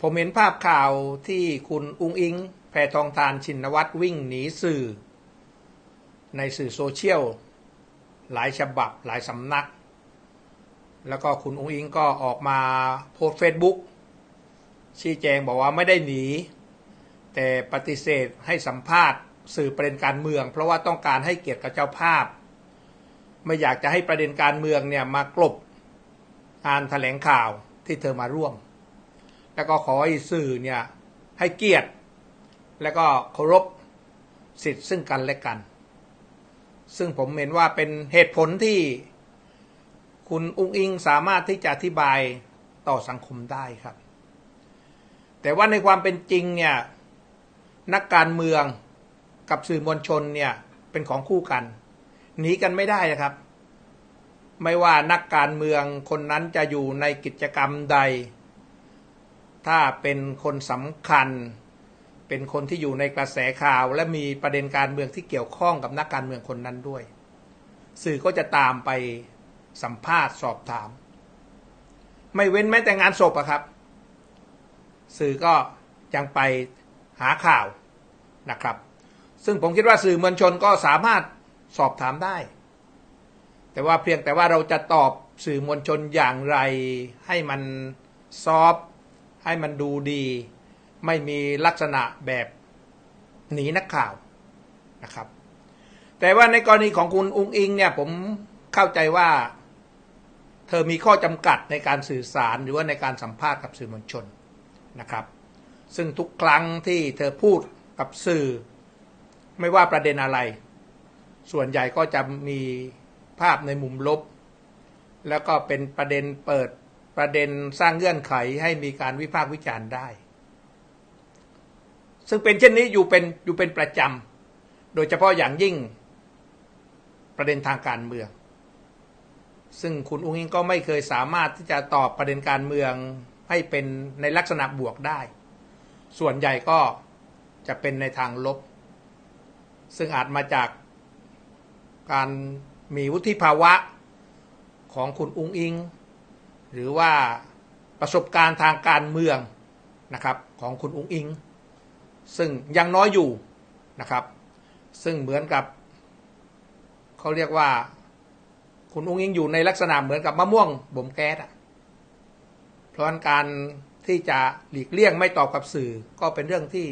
ผมเห็นภาพข่าวที่คุณอุ้งอิง แพทองทานชินวัตรวิ่งหนีสื่อ ในสื่อโซเชียล หลายฉบับหลายสำนัก แล้วก็คุณอุ้งอิงก็ออกมาโพสเฟซบุ๊กชี้แจงบอกว่าไม่ได้หนี แต่ปฏิเสธให้สัมภาษณ์สื่อประเด็นการเมือง เพราะว่าต้องการให้เกียรติกับเจ้าภาพ ไม่อยากจะให้ประเด็นการเมืองเนี่ยมากลบงานแถลงข่าวที่เธอมาร่วม แล้วก็ขอให้สื่อเนี่ยให้เกียรติ แล้วก็เคารพสิทธิ์ซึ่งกันและกัน ซึ่งผมเห็นว่าเป็นเหตุผลที่คุณอุ้งอิงสามารถที่จะอธิบายต่อสังคมได้ครับ แต่ว่าในความเป็นจริงเนี่ยนักการเมืองกับสื่อมวลชนเนี่ยเป็นของคู่กันหนีกันไม่ได้นะครับ ไม่ว่านักการเมืองคนนั้นจะอยู่ในกิจกรรมใด ถ้าเป็นคนสำคัญ เป็นคนที่อยู่ในกระแสข่าว และมีประเด็นการเมืองที่เกี่ยวข้องกับนักการเมืองคนนั้นด้วย สื่อก็จะตามไปสัมภาษณ์สอบถาม ไม่เว้นแม้แต่งานศพอะครับ สื่อก็ยังไปหาข่าวนะครับ ซึ่งผมคิดว่าสื่อมวลชนก็สามารถสอบถามได้ แต่ว่าเพียงแต่ว่าเราจะตอบสื่อมวลชนอย่างไรให้มันซอฟ ให้มันดูดี ไม่มีลักษณะแบบหนีนักข่าวนะครับ แต่ว่าในกรณีของคุณอุงอิงเนี่ยผมเข้าใจว่า เธอมีข้อจำกัดในการสื่อสารหรือว่าในการสัมภาษณ์กับสื่อมวลชนนะครับ ซึ่งทุกครั้งที่เธอพูดกับสื่อ ไม่ว่าประเด็นอะไร ส่วนใหญ่ก็จะมีภาพในมุมลบ แล้วก็เป็นประเด็นเปิด ประเด็นสร้างเงื่อนไขให้มีการวิพากษ์วิจารณ์ได้ ซึ่งเป็นเช่นนี้อยู่เป็นอยู่เป็นประจำโดยเฉพาะอย่างยิ่งประเด็นทางการเมือง ซึ่งคุณอุ้งอิงก็ไม่เคยสามารถที่จะตอบประเด็นการเมืองให้เป็นในลักษณะบวกได้ ส่วนใหญ่ก็จะเป็นในทางลบ ซึ่งอาจมาจากการมีวุฒิภาวะของคุณอุ้งอิง หรือว่าประสบการณ์ทางการเมืองนะครับของคุณอุ้งอิง ซึ่งยังน้อยอยู่นะครับ ซึ่งเหมือนกับเขาเรียกว่า คุณอุ้งอิงอยู่ในลักษณะเหมือนกับมะม่วงบ่มแก๊สอะเพราะการที่จะหลีกเลี่ยงไม่ตอบกับสื่อก็เป็นเรื่องที่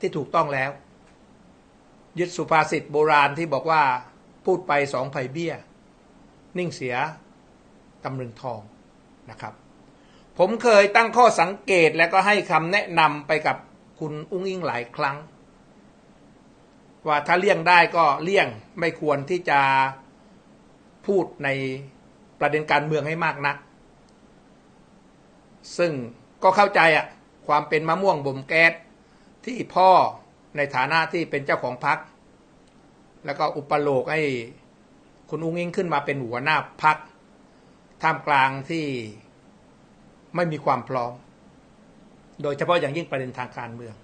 ที่ถูกต้องแล้ว ยึดสุภาษิตโบราณที่บอกว่าพูดไปสองไผ่เบี้ย นิ่งเสียกำลึงทอง นะครับ ผมเคยตั้งข้อสังเกตและก็ให้คำแนะนำไปกับคุณอุ้งอิงหลายครั้ง ว่าถ้าเลี่ยงได้ก็เลี่ยงไม่ควรที่จะพูดในประเด็นการเมืองให้มากนัก ซึ่งก็เข้าใจอะความเป็นมะม่วงบ่มแก๊สที่พ่อในฐานะที่เป็นเจ้าของพรรคแล้วก็อุปโลกให้คุณอุ้งอิงขึ้นมาเป็นหัวหน้าพัก ท่ามกลางที่ไม่มีความพร้อม โดยเฉพาะอย่างยิ่งประเด็นทางการเมือง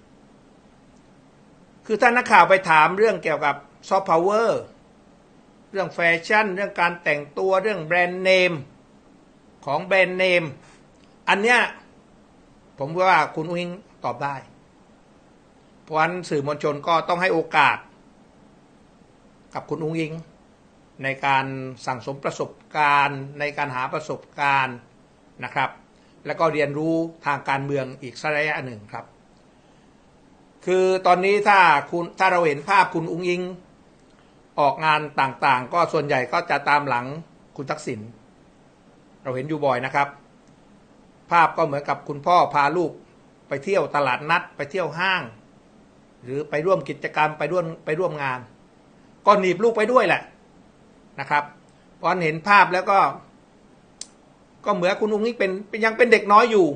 คือท่านนักข่าวไปถามเรื่องเกี่ยวกับซอฟต์พาวเวอร์เรื่องแฟชั่น เรื่องการแต่งตัวเรื่องแบรนด์เนมของแบรนด์เนม อันเนี้ยผมว่าคุณอุ้งอิงตอบได้ เพราะฉะนั้นสื่อมวลชนก็ต้องให้โอกาส กับคุณอุ้งอิง ในการสั่งสมประสบการณ์ ในการหาประสบการณ์นะครับ แล้วก็เรียนรู้ทางการเมืองอีกระยะหนึ่งครับ คือตอนนี้ถ้าคุณถ้าเราเห็นภาพคุณอุ้งอิง ออกงานต่างๆ ก็ส่วนใหญ่ก็จะตามหลังคุณทักษิณเราเห็นอยู่บ่อยนะครับ ภาพก็เหมือนกับคุณพ่อพาลูกไปเที่ยวตลาดนัดไปเที่ยวห้าง หรือไปร่วมกิจกรรมไปร่วมไปร่วมงาน ก็หนีบลูกไปด้วยแหละ นะครับพอเห็นภาพแล้วก็ ก็เหมือนคุณอุ้งนี่เป็นยังเป็นเด็กน้อยอยู่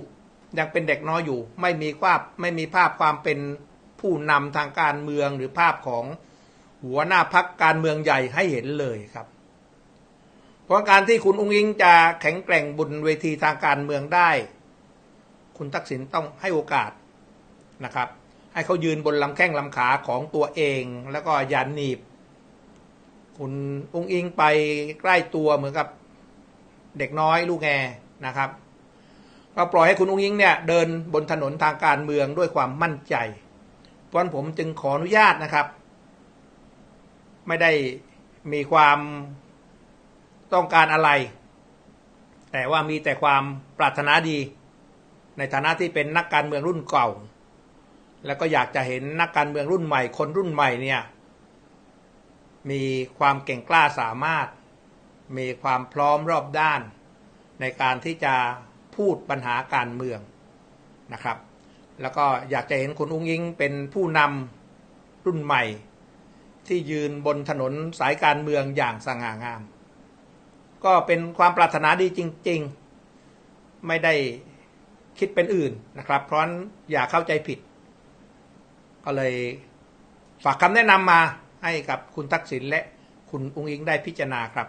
ยังเป็นเด็กน้อยอยู่ ไม่มีภาพไม่มีภาพความเป็นผู้นำทางการเมืองหรือภาพของหัวหน้าพักการเมืองใหญ่ให้เห็นเลยครับ เพราะการที่คุณอุ้งอิงจะแข็งแกร่งบนเวทีทางการเมืองได้ คุณทักษิณต้องให้โอกาสนะครับ ให้เขายืนบนลำแข้งลำขาของตัวเอง แล้วก็ยันหนีบ คุณองอิงไปใกล้ตัวเหมือนกับเด็กน้อยลูกแงนะครับเพก็ปล่อยให้คุณอุ้งอิงเนี่ยเดินบนถนนทางการเมืองด้วยความมั่นใจ เพราะฉะนั้นผมจึงขออนุญาตนะครับ ไม่ได้มีความต้องการอะไร แต่ว่ามีแต่ความปรารถนาดี ในฐานะที่เป็นนักการเมืองรุ่นเก่า แล้วก็อยากจะเห็นนักการเมืองรุ่นใหม่ คนรุ่นใหม่เนี่ย มีความเก่งกล้าสามารถ มีความพร้อมรอบด้าน ในการที่จะพูดปัญหาการเมืองนะครับ แล้วก็อยากจะเห็นคุณอุ้งอิงเป็นผู้นำรุ่นใหม่ ที่ยืนบนถนนสายการเมืองอย่างสง่างาม ก็เป็นความปรารถนาดีจริง ๆ ไม่ได้คิดเป็นอื่นนะครับ เพราะอย่าเข้าใจผิด ก็เลยฝากคำแนะนำมา ให้กับคุณทักษิณและคุณอุ้งอิงได้พิจารณาครับ